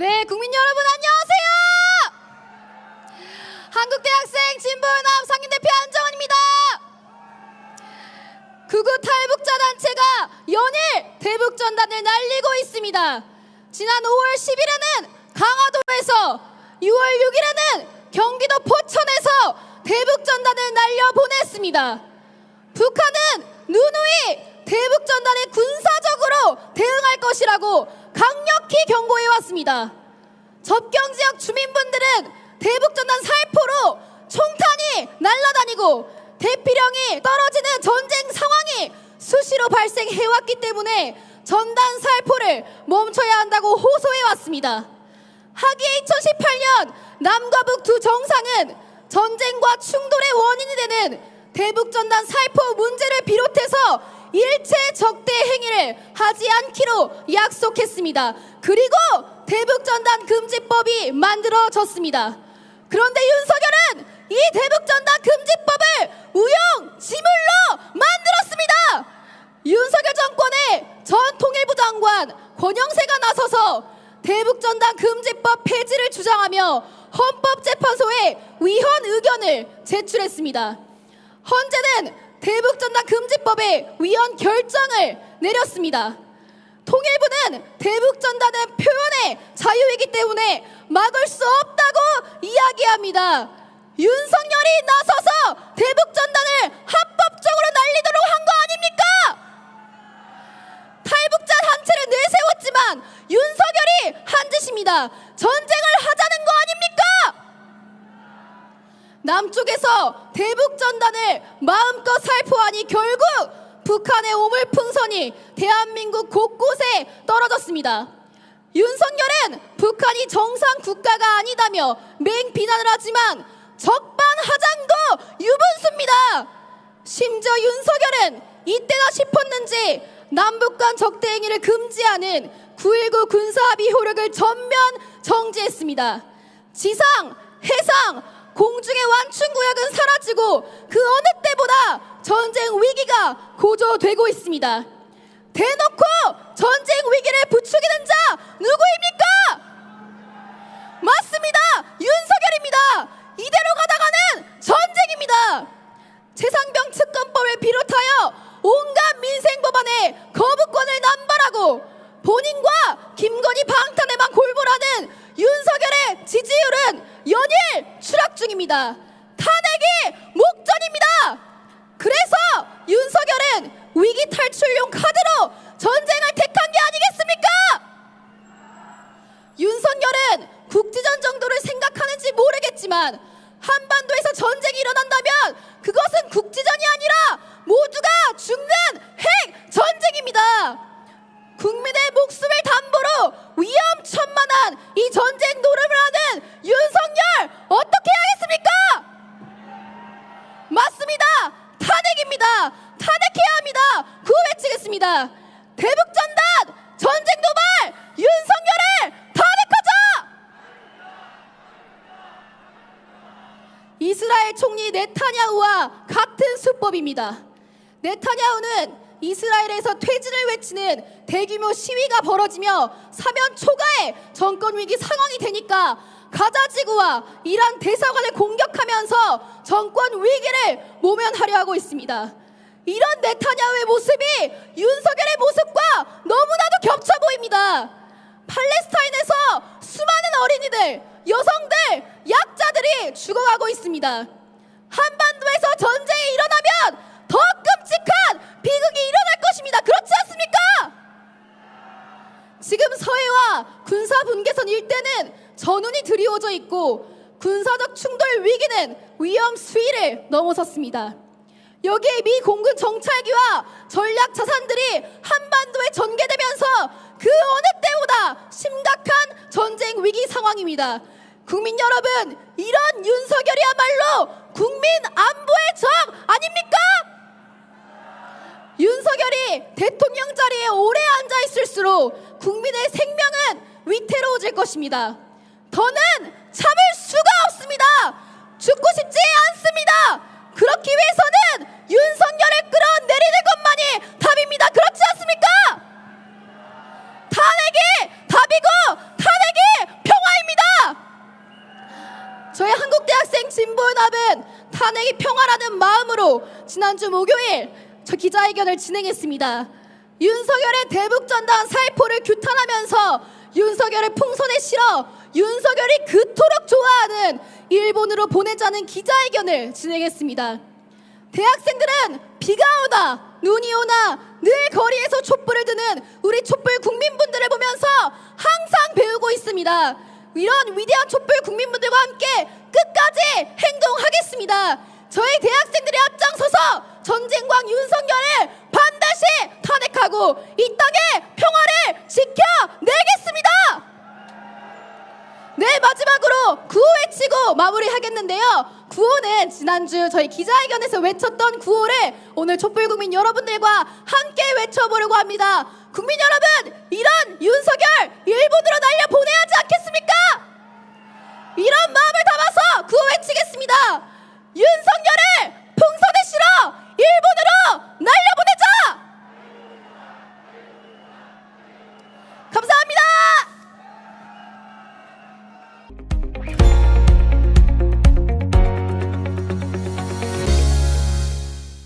네, 국민 여러분 안녕하세요. 한국대학생 진보연합 상임대표 안정원입니다. 극우 탈북자 단체가 연일 대북 전단을 날리고 있습니다. 지난 5월 10일에는 강화도에서 6월 6일에는 경기도 포천에서 대북 전단을 날려 보냈습니다. 북한은 누누이 대북 전단에 군사적으로 대응할 것이라고 강력히 경고해 왔습니다. 접경 지역 주민분들은 대북 전단 살포로 총탄이 날아다니고 대피령이 떨어지는 전쟁 상황이 수시로 발생해 왔기 때문에 전단 살포를 멈춰야 한다고 호소해 왔습니다. 하기에 2018년 남과 북 두 정상은 전쟁과 충돌의 원인이 되는 대북 전단 살포 문제를 비롯해서 일체 적대 행위를 하지 않기로 약속했습니다. 그리고 대북전단 금지법이 만들어졌습니다. 그런데 윤석열은 이 대북전단 금지법을 우용 지물로 만들었습니다. 윤석열 정권의 전 통일부 장관 권영세가 나서서 대북전단 금지법 폐지를 주장하며 헌법재판소에 위헌 의견을 제출했습니다. 헌재는 대북전단 금지법에 위헌 결정을 내렸습니다. 통일부는 대북전단은 표현의 자유이기 때문에 막을 수 없다고 이야기합니다. 윤석열이 나서서 대북전단을 합법적으로 날리도록 한 거 아닙니까? 탈북자 단체를 내세웠지만 윤석열이 한 짓입니다. 전쟁을 하자는 거 아닙니까? 남쪽에서 대북 전단을 마음껏 살포하니 결국 북한의 오물 풍선이 대한민국 곳곳에 떨어졌습니다. 윤석열은 북한이 정상 국가가 아니다며 맹 비난을 하지만 적반하장도 유분수입니다. 심지어 윤석열은 이때다 싶었는지 남북 간 적대 행위를 금지하는 9.19 군사합의 효력을 전면 정지했습니다. 지상, 해상, 공중의 완충구역은 사라지고 그 어느 때보다 전쟁 위기가 고조되고 있습니다. 대놓고 전쟁 위기를 부추기는 자 누구입니까? 맞습니다. 윤석열입니다. 이대로 가다가는 전쟁입니다. 최상병 특검법을 비롯하여 온갖 민생 법안에 거부권을 남발하고 본인과 김건희 방탄에만 골몰하는 윤석열의 지지율은 연일 추락 중입니다. 탄핵이 목전입니다. 그래서 윤석열은 위기 탈출용 카드로 전쟁을 택한 게 아니겠습니까? 윤석열은 국지전 정도를 생각하는지 모르겠지만 한반도에서 전쟁이 일어난다면 그것은 국지전이 아니라 모두가 죽는 핵 전쟁입니다. 국민의 목숨을 담보로 위험천만한 이 전쟁 노름을 하는 윤석열 어떻게 하겠습니까? 맞습니다. 탄핵입니다. 탄핵해야 합니다. 구호 외치겠습니다. 대북전단 전쟁 도발 윤석열을 탄핵하자! 이스라엘 총리 네타냐후와 같은 수법입니다. 네타냐후는 이스라엘에서 퇴진을 외치는 대규모 시위가 벌어지며 사면 초과의 정권 위기 상황이 되니까 가자 지구와 이란 대사관을 공격하면서 정권 위기를 모면하려 하고 있습니다. 이런 네타냐후의 모습이 윤석열의 모습과 너무나도 겹쳐 보입니다. 팔레스타인에서 수많은 어린이들, 여성들, 약자들이 죽어가고 있습니다. 한반도에서 전쟁이 일어나면 더 끔찍한 비극이 일어날 것입니다. 그렇지 않습니까? 지금 서해와 군사 분계선 일대는 전운이 드리워져 있고 군사적 충돌 위기는 위험 수위를 넘어섰습니다. 여기에 미 공군 정찰기와 전략 자산들이 한반도에 전개되면서 그 어느 때보다 심각한 전쟁 위기 상황입니다. 국민 여러분, 이런 윤석열이야말로 국민 안보의 적 아닙니까? 윤석열이 대통령 자리에 오래 앉아 있을수록 국민의 생명은 위태로워질 것입니다. 더는 참을 수가 없습니다. 죽고 싶지 않습니다. 그렇기 위해서는 윤석열을 끌어내리는 것만이 답입니다. 그렇지 않습니까? 탄핵이 답이고 탄핵이 평화입니다. 저희 한국대학생 진보연합은 탄핵이 평화라는 마음으로 지난주 목요일 저 기자회견을 진행했습니다. 윤석열의 대북전단 살포를 규탄하면서 윤석열의 풍선에 실어 윤석열이 그토록 좋아하는 일본으로 보내자는 기자회견을 진행했습니다. 대학생들은 비가 오나 눈이 오나 늘 거리에서 촛불을 드는 우리 촛불 국민분들을 보면서 항상 배우고 있습니다. 이런 위대한 촛불 국민분들과 함께 끝까지 행동하겠습니다. 저희 대학생들이 앞장서서 전쟁광 윤석열을 반드시 탄핵하고 이 땅의 평화를 지켜내겠습니다. 네 마지막으로 구호 외치고 마무리하겠는데요. 구호는 지난주 저희 기자회견에서 외쳤던 구호를 오늘 촛불국민 여러분들과 함께 외쳐보려고 합니다. 국민 여러분, 이런 윤석열